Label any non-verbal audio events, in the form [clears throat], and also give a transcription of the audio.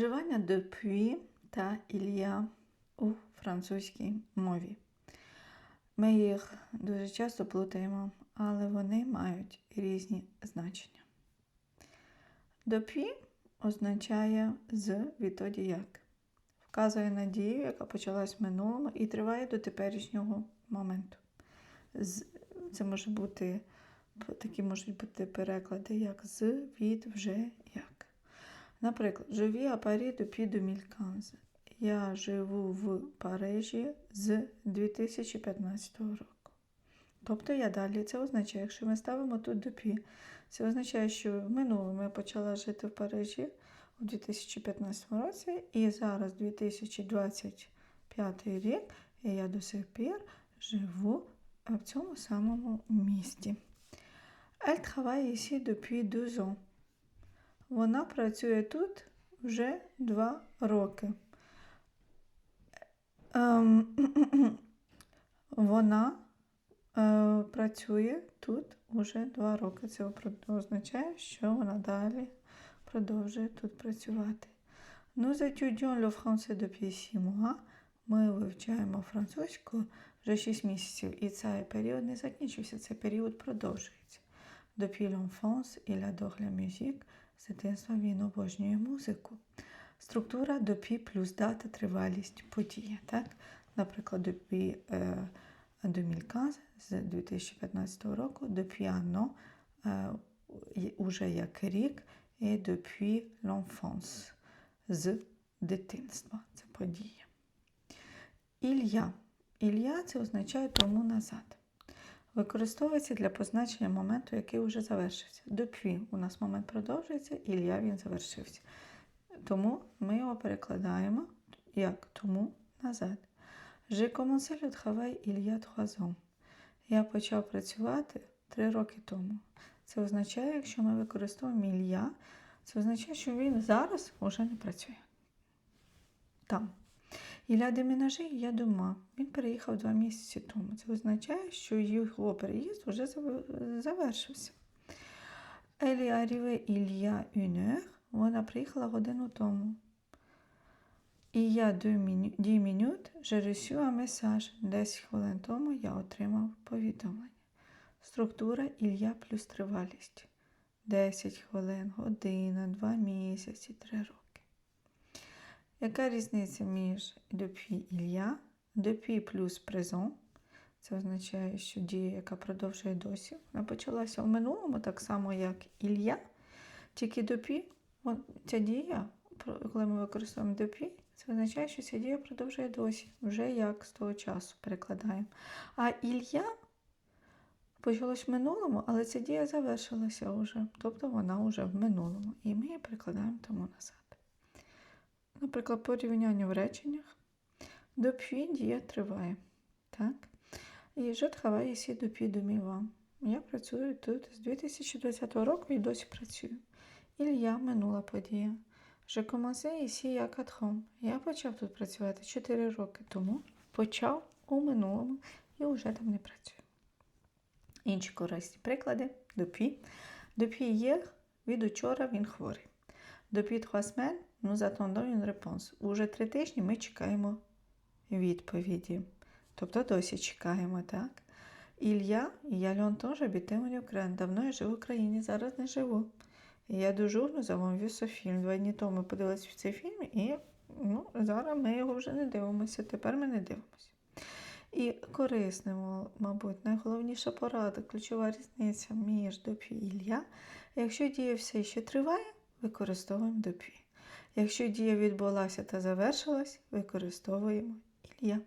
Вживання depuis та Ілля у французькій мові. Ми їх дуже часто плутаємо, але вони мають різні значення. Depuis означає з відтоді як. Вказує на дію, яка почалась в минулому і триває до теперішнього моменту. Це може бути, такі можуть бути переклади, як з, від, вже, як. Наприклад, à Paris depuis 2015. Я живу в Парижі з 2015 року. Тобто я далі це означає, якщо ми ставимо тут допі, це означає, що в минулому я почала жити в Парижі у 2015 році, і зараз 2025 рік, і я до сих пір живу в цьому самому місті. Elle travaille ici depuis deux. Вона працює тут вже два роки. Ем, [clears throat] вона е, працює тут уже два роки. Це означає, що вона далі продовжує тут працювати. Nous étudions le français depuis six mois. Ми вивчаємо французьку вже 6 місяців, і цей період не закінчився, цей період продовжується. Depuis l'enfance, il adore la musique. З дитинства він обожнює музику. Структура depuis плюс дата, тривалість подія. Так? Наприклад, depuis е, 2015, з 2015 року, un е, уже як рік, і depuis l'enfance, з дитинства. Це подія. Ілля. Ілля це означає тому назад. Використовується для позначення моменту, який вже завершився. Depuis у нас момент продовжується, Ілля він завершився. Тому ми його перекладаємо як тому назад. J'ai commencé le travail il y. Я почав працювати три роки тому. Це означає, якщо ми використовуємо ілля, це означає, що він зараз вже не працює. Там. Ілля демінажі я дома. Він переїхав два місяці тому. Це означає, що його переїзд вже завершився. Елі аріве Ілля Юнер. Вона приїхала годину тому. І я 10 минут je reçu un message. 10 хвилин тому я отримав повідомлення. Структура Ілля плюс тривалість. 10 хвилин, година, 2 місяці, 3 роки. Яка різниця між depuis Ілля, depuis плюс présent? Це означає, що дія, яка продовжує досі, вона почалася в минулому, так само, як Ілля, тільки depuis, ця дія, коли ми використовуємо depuis, це означає, що ця дія продовжує досі, вже як з того часу перекладаємо. А Ілля почалось в минулому, але ця дія завершилася вже, тобто вона вже в минулому. І ми її перекладаємо тому назад. Наприклад, порівняння в реченнях. Depuis дія триває. Так? І travaille ici depuis 2020. Я працюю тут з 2020 року і досі працюю. Ілля минула подія. Je commencé ici il y a 4 ans. Я почав тут працювати 4 роки тому. Почав у минулому і вже там не працюю. Інші корисні приклади. Depuis. Depuis hier, від учора він хворий. Depuis trois nous attendons une réponse. Уже три тижні ми чекаємо відповіді. Тобто досі чекаємо, так? Ілля, я longtemps j'habitais en Ukraine. Давно я живу в Україні, зараз не живу. Я дуже vu ce film. Два дні тому подивилися в цей фільм, і ну, зараз ми його вже не дивимося. Тепер ми не дивимося. І корисним, мабуть, найголовніша порада, ключова різниця між допі і Ілля. Якщо дія все ще триває, використовуємо допі. Якщо дія відбулася та завершилась, використовуємо Ілля.